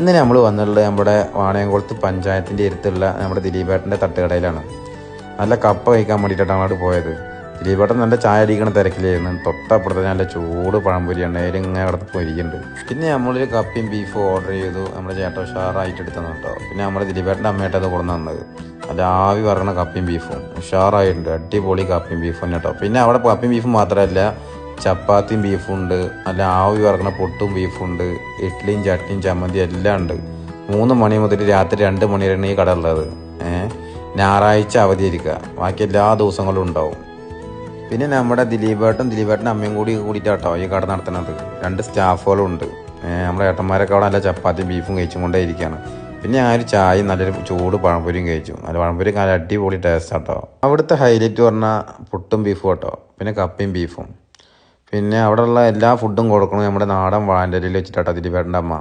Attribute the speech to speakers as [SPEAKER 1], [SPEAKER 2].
[SPEAKER 1] ഇന്ന് നമ്മൾ വന്നിട്ടുള്ളത് നമ്മുടെ വാണയംകുളത്ത് പഞ്ചായത്തിന്റെ അടുത്തുള്ള നമ്മുടെ ദിലീപേട്ടന്റെ തട്ടുകടയിലാണ്. നല്ല കപ്പ കഴിക്കാൻ വേണ്ടിയിട്ടാണ് പോയത്. ദിലീപേട്ടൻ നല്ല ചായ അടിക്കണ തിരക്കിലായിരുന്നു. തൊട്ടപ്പുറത്ത് നല്ല ചൂട് പഴംപൊരിയാണ് അതിൽ ഇങ്ങനെ അവിടെ പൊരിക്കുന്നുണ്ട്. പിന്നെ നമ്മളൊരു കപ്പയും ബീഫും ഓർഡർ ചെയ്തു. നമ്മുടെ ചേട്ടൻ ഉഷാറായിട്ട് എടുത്തു കേട്ടോ. പിന്നെ നമ്മുടെ ദിലീപേട്ടന്റെ അമ്മയായിട്ട് അത് കൊണ്ടു തന്നത്. നല്ല ആവി പറയണ കപ്പയും ബീഫും. ഉഷാറായിട്ടുണ്ട്. അടിപൊളി കപ്പയും ബീഫും കേട്ടോ. പിന്നെ അവിടെ കപ്പയും ബീഫും മാത്രമല്ല ചപ്പാത്തിയും ബീഫും ഉണ്ട്. നല്ല ആവി വറക്കണ പൊട്ടും ബീഫും ഉണ്ട്. ഇഡ്ഡലിയും ചട്നിയും ചമ്മന്തി എല്ലാം ഉണ്ട്. മൂന്ന് മണി മുതൽ രാത്രി രണ്ട് മണി വരെയാണ് ഈ കട ഉള്ളത്. ഏഹ് ഞായറാഴ്ച അവധിയിരിക്കുക ബാക്കി എല്ലാ ദിവസങ്ങളും ഉണ്ടാവും. പിന്നെ നമ്മുടെ ദിലീപേട്ടും ദിലീപേട്ടന്റെ അമ്മയും കൂടി കൂടിയിട്ടാട്ടോ ഈ കട നടത്തുന്നത്. രണ്ട് സ്റ്റാഫുകളും ഉണ്ട് നമ്മുടെ ഏട്ടന്മാരൊക്കെ അവിടെ നല്ല ചപ്പാത്തിയും ബീഫും കഴിച്ചും കൊണ്ടേ ഇരിക്കുകയാണ് പിന്നെ ഞാൻ ഒരു ചായയും നല്ലൊരു ചൂട് പഴംപൊരിയും കഴിച്ചു. നല്ല പഴംപൊരി നല്ല അടിപൊളി ടേസ്റ്റ് ആട്ടോ. അവിടുത്തെ ഹൈലൈറ്റ് പറഞ്ഞാൽ പുട്ടും ബീഫും കേട്ടോ പിന്നെ കപ്പയും ബീഫും പിന്നെ അവിടെയുള്ള എല്ലാ ഫുഡും കൊടുക്കണം. നമ്മുടെ നാടൻ വാഴന്റെ വെച്ചിട്ടാട്ടോ ദിലീപേട്ടന്റെ അമ്മ.